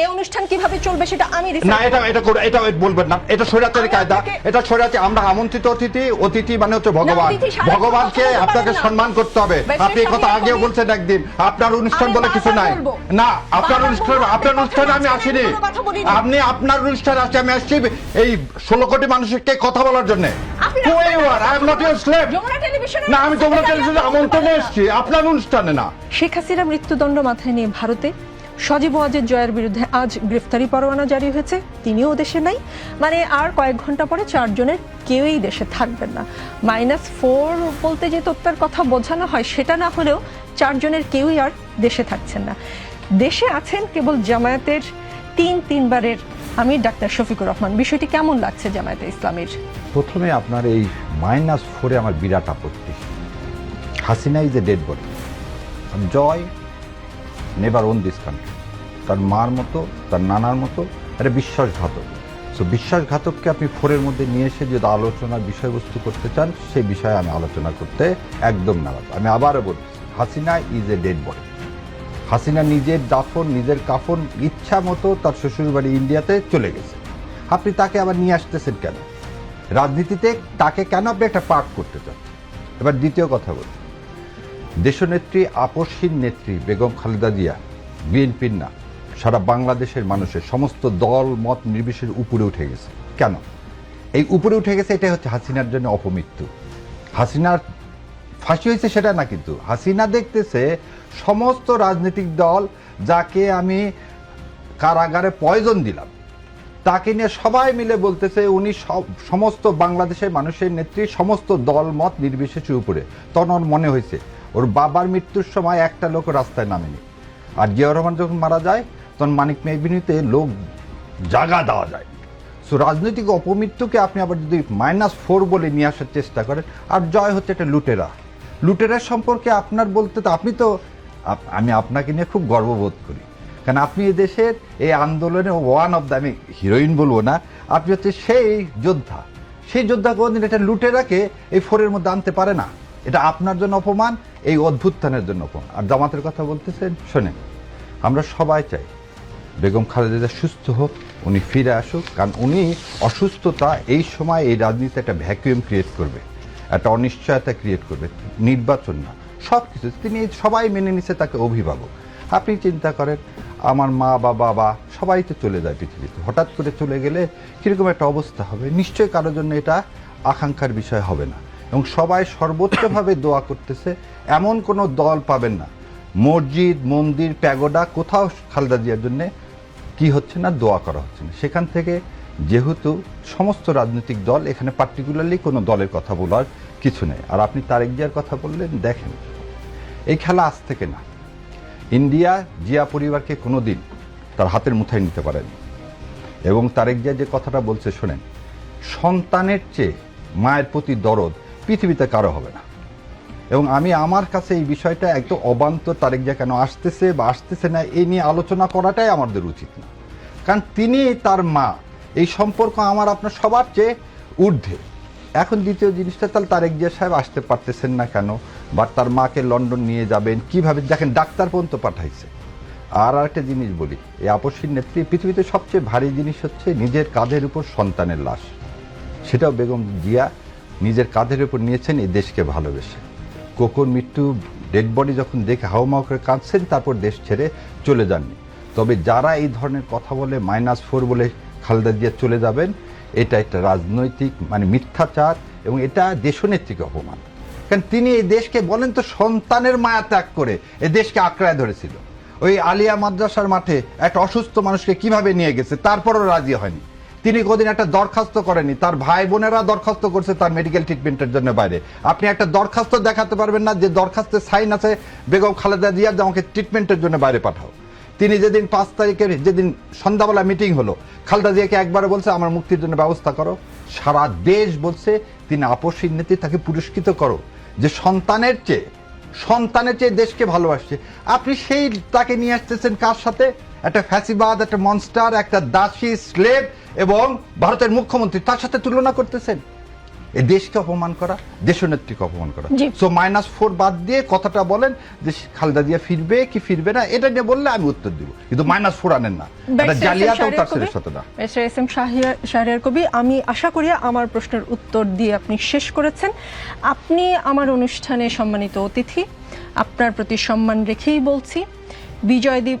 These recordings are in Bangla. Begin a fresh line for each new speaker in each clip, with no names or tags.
এই অনুষ্ঠান কীভাবে চলবে সেটা আমি
না এটা এটা এটা বলবেন না। এটা স্বৈরাচারী কায়দা। এটা স্বৈরাচারী আমরা আমন্ত্রিত অতিথি অতিথি মানে হচ্ছে ভগবান। ভগবানকে আপনাকে সম্মান করতে হবে। আপনি কথা আগেও বলছেন একদিন। আপনার অনুষ্ঠান বলে কিছু নাই। না আপনার অনুষ্ঠান আপনার অনুষ্ঠানে আমি আসিনি। আপনি আপনার অনুষ্ঠানে আসছি। আমি আসছি এই ষোলো কোটি মানুষকে কথা বলার জন্য। না আমি তোমরা
সেটা
টেলিভিশনে আমন্ত্রণে এসেছি। আপনার অনুষ্ঠানে না।
শেখ হাসিনা মৃত্যুদণ্ড মাথায় নিয়ে ভারতে সজীব ওয়াজেদ জয়ের বিরুদ্ধে আজ গ্রেফতারি পরোয়ানা জারি হয়েছে। তিনিও দেশে নাই। মানে আর কয়েক ঘণ্টা পরে চারজনের কেউই দেশে থাকবেন না। মাইনাস ফোর বলতে যে তত্ত্বের কথা বোঝানো হয়, সেটা না হলেও চারজনের কেউই আর দেশে থাকছেন না। দেশে আছেন কেবল জামায়াতের তিন তিনবারের আমি ডাক্তার শফিকুর রহমান। বিষয়টি কেমন লাগছে জামায়াতে ইসলামের?
প্রথমে আপনার এই মাইনাস ফোরে আমার বিরাট আপত্তি। Hasina is a dead body Joy never own this country তার মার মতো, তার নানার মতো একটা বিশ্বাসঘাতক। সো বিশ্বাসঘাতককে আপনি ফোরের মধ্যে নিয়ে এসে যদি আলোচনার বিষয়বস্তু করতে চান সেই বিষয়ে আমি আলোচনা করতে একদম নারাজ। আমি আবারও বলছি, Hasina is a dead body Hasina নিজের দাফন, নিজের কাফন ইচ্ছা মতো তার শ্বশুরবাড়ি ইন্ডিয়াতে চলে গেছে। আপনি তাকে আবার নিয়ে আসতেছেন কেন? রাজনীতিতে তাকে কেন আপনি একটা পাঠ করতে চান? এবার দ্বিতীয় কথা বলি। দেশনেত্রী আপসহীন নেত্রী বেগম খালেদা জিয়া, বিএনপির না, সারা বাংলাদেশের মানুষের সমস্ত দল, মত নির্বিশেষের উপরে উঠে গেছে। কেন? এই উপরে উঠে গেছে এটাই হচ্ছে হাসিনার জন্য অপমৃত্যু। হাসিনার ফাঁসি হয়েছে সেটা না কিন্তু, হাসিনা দেখতেছে সমস্ত রাজনৈতিক দল যাকে আমি কারাগারে পয়জন দিলাম, তাকে নিয়ে সবাই মিলে বলতেছে উনি সমস্ত বাংলাদেশের মানুষের নেত্রী, সমস্ত দল, মত নির্বিশেষের উপরে। তখন মনে হয়েছে ওর বাবার মৃত্যুর সময় একটা লোক রাস্তায় নামেনি। আর জিয়াউর রহমান যখন মারা যায়, তখন মানিক মেহবিনীতে লোক জাগা দেওয়া যায়। সো রাজনৈতিক অপমৃত্যুকে আপনি আবার যদি মাইনাস ফোর বলে নিয়ে আসার চেষ্টা করেন, আর জয় হচ্ছে একটা লুটেরা। লুটেরা সম্পর্কে আপনার বলতে তো আপনি তো আমি আপনাকে নিয়ে খুব গর্ববোধ করি। কারণ আপনি দেশের এই আন্দোলনে ওয়ান অফ দ্য আমি হিরোইন বলব না, আপনি হচ্ছে সেই যোদ্ধা। সেই যোদ্ধা কোনদিন এটা লুটেরাকে এই ফোরের মধ্যে আনতে পারে না। এটা আপনার জন্য অপমান, এই অদ্ভুত্থানের জন্য অপমান। আর জামাতের কথা বলতেছেন, শোনেন, আমরা সবাই চাই বেগম খালেদা সুস্থ হোক, উনি ফিরে আসুক, কারণ উনি অসুস্থতা এই সময় এই রাজনীতি একটা ভ্যাকুয়াম ক্রিয়েট করবে, একটা অনিশ্চয়তা ক্রিয়েট করবে, নির্বাচন না সব কিছু তিনি সবাই মেনে নিছে তাকে অভিভাবক। আপনি চিন্তা করেন, আমার মা বা বাবা সবাই তো চলে যায় পৃথিবীতে। হঠাৎ করে চলে গেলে কীরকম একটা অবস্থা হবে? নিশ্চয়ই কারোর জন্য এটা আকাঙ্ক্ষার বিষয় হবে না। এবং সবাই সর্বোচ্চভাবে দোয়া করতেছে, এমন কোনো দল পাবেন না। মসজিদ, মন্দির, প্যাগোডা, কোথাও খালেদা জিয়ার জন্য কি হচ্ছে না, দোয়া করা হচ্ছে না। সেখান থেকে যেহেতু সমস্ত রাজনৈতিক দল, এখানে পার্টিকুলারলি কোনো দলের কথা বলার কিছু নেই। আর আপনি তারেক জিয়ার কথা বললেন, দেখেন। এই খেলা আজ থেকে না। ইন্ডিয়া, জিয়া পরিবারকে কোনো দিন তার হাতের মুঠায় নিতে পারেনি। এবং তারেক জিয়া যে কথাটা বলছে, শোনেন, সন্তানের চেয়ে মায়ের প্রতি দরদ পৃথিবীতে কারও হবে না। এবং আমি আমার কাছে এই বিষয়টা একদম অবান্ত তারেক জিয়া কেন আসতেছে বা আসতেছে না, এই নিয়ে আলোচনা করাটাই আমাদের উচিত না। কারণ তিনি তার মা, এই সম্পর্ক আমার আপনার সবার চেয়ে ঊর্ধ্বে। এখন দ্বিতীয় জিনিসটা, তাহলে তারেক জিয়া সাহেব আসতে পারতেছেন না কেন? বা তার মাকে লন্ডন নিয়ে যাবেন, কীভাবে? দেখেন, ডাক্তার পর্যন্ত পাঠাইছে। আর আরেকটা জিনিস বলি, এই আপসীর নেত্রী পৃথিবীতে সবচেয়ে ভারী জিনিস হচ্ছে নিজের কাঁধের উপর সন্তানের লাশ। সেটাও বেগম জিয়া নিজের কাঁধের উপর নিয়েছেন এই দেশকে ভালোবেসে। কোকোর মৃত্যু, ডেড বডি যখন দেখে হাওমাও করে কাঁদছেন, তারপর দেশ ছেড়ে চলে যাননি। তবে যারা এই ধরনের কথা বলে মাইনাস ফোর বলে খালেদা জিয়া চলে যাবেন, এটা একটা রাজনৈতিক মানে মিথ্যাচার এবং এটা দেশনেত্রীকে অপমান। কারণ তিনি এই দেশকে বলেন তো সন্তানের মায়া ত্যাগ করে এ দেশকে আঁকড়ায় ধরেছিল। ওই আলিয়া মাদ্রাসার মাঠে একটা অসুস্থ মানুষকে কীভাবে নিয়ে গেছে? তারপরও রাজি হয়নি। তিনি কোদিন একটা দরখাস্ত করেনি তার ভাই বোনেরা দরখাস্ত করছে তার মেডিকেল ট্রিটমেন্টের জন্য বাইরে। আপনি একটা দরখাস্ত দেখাতে পারবেন না, যে দরখাস্তের সাইন আছে, বেগম খালেদা জিয়া, যে আমাকে ট্রিটমেন্টের জন্য বাইরে পাঠাও। তিনি যেদিন পাঁচ তারিখের, যেদিন সন্ধ্যাবেলা মিটিং হলো, খালেদা জিয়াকে একবারে বলছে, আমার মুক্তির জন্য ব্যবস্থা করো। সারা দেশ বলছে, তিনি আপসীর নীতি তাকে পুরস্কৃত করো। যে সন্তানের চেয়ে সন্তানের চেয়ে দেশকে ভালোবাসছে। আপনি সেই তাকে নিয়ে আসতেছেন কার সাথে? একটা ফ্যাসিবাদ একটা মনস্টার একটা দাসী স্লেভ এবং ভারতের মুখ্যমন্ত্রী তার সাথে তুলনা করতেছেন। এই দেশকে অপমান করা দেশনেত্রীকে অপমান করা। সো মাইনাস ফোর বাদ দিয়ে কথাটা বলেন যে খালেদা জিয়া ফিরবে কি ফিরবে না এটা নিয়ে বললে আমি উত্তর দিব। কিন্তু মাইনাস ফোর আনেন না। এটা জালিয়াতেও তার ছেলের সাথে না।
এস এম শাহরিয়ার কবি আমি আশা করি আমার প্রশ্নের উত্তর দিয়ে আপনি শেষ করেছেন। আপনি আমার অনুষ্ঠানে সম্মানিত অতিথি আপনার প্রতি সম্মান রেখেই বলছি বিজয় দ্বীপ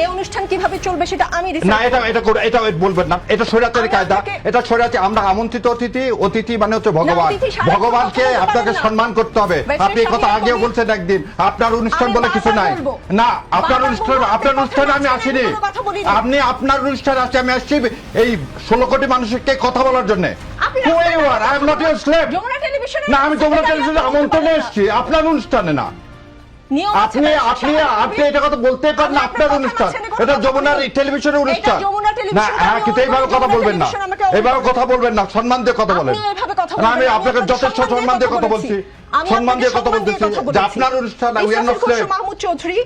এই অনুষ্ঠান কীভাবে চলবে সেটা আমি
না এটা এটা এটা বলবেন না। এটা কায়দা। এটা আমরা আমন্ত্রিত অতিথি অতিথি মানে হচ্ছে ভগবান। ভগবানকে আপনাকে সম্মান করতে হবে। আপনি কথা আগেও বলছেন একদিন। আপনার অনুষ্ঠান বলে কিছু নাই। না আপনার অনুষ্ঠান আপনার অনুষ্ঠানে আমি আসিনি। আপনি আপনার অনুষ্ঠান আসছি আমি আসছি এই ষোলো কোটি মানুষকে কথা বলার জন্য। না আমি যমুনা টেলিভিশনে আমন্ত্রণে এসেছি। আপনার অনুষ্ঠানে না।
আছে
আপনি আপনি আপনি এটা কথা বলতে পারেন আপনার অনুষ্ঠান। এটা যমুনার টেলিভিশনের অনুষ্ঠান। না হ্যাঁ কিন্তু এইভাবে কথা বলবেন না। কথা বলবেন না সম্মান দিয়ে কথা বলেন। না, আমি আপনাকে যথেষ্ট
সম্মান
দিয়ে কথা
বলছি।
সম্মান দিয়ে কথা
সম্মান দিয়ে
বলতেছি যে আপনার অনুষ্ঠান উই আর নট
চৌধুরী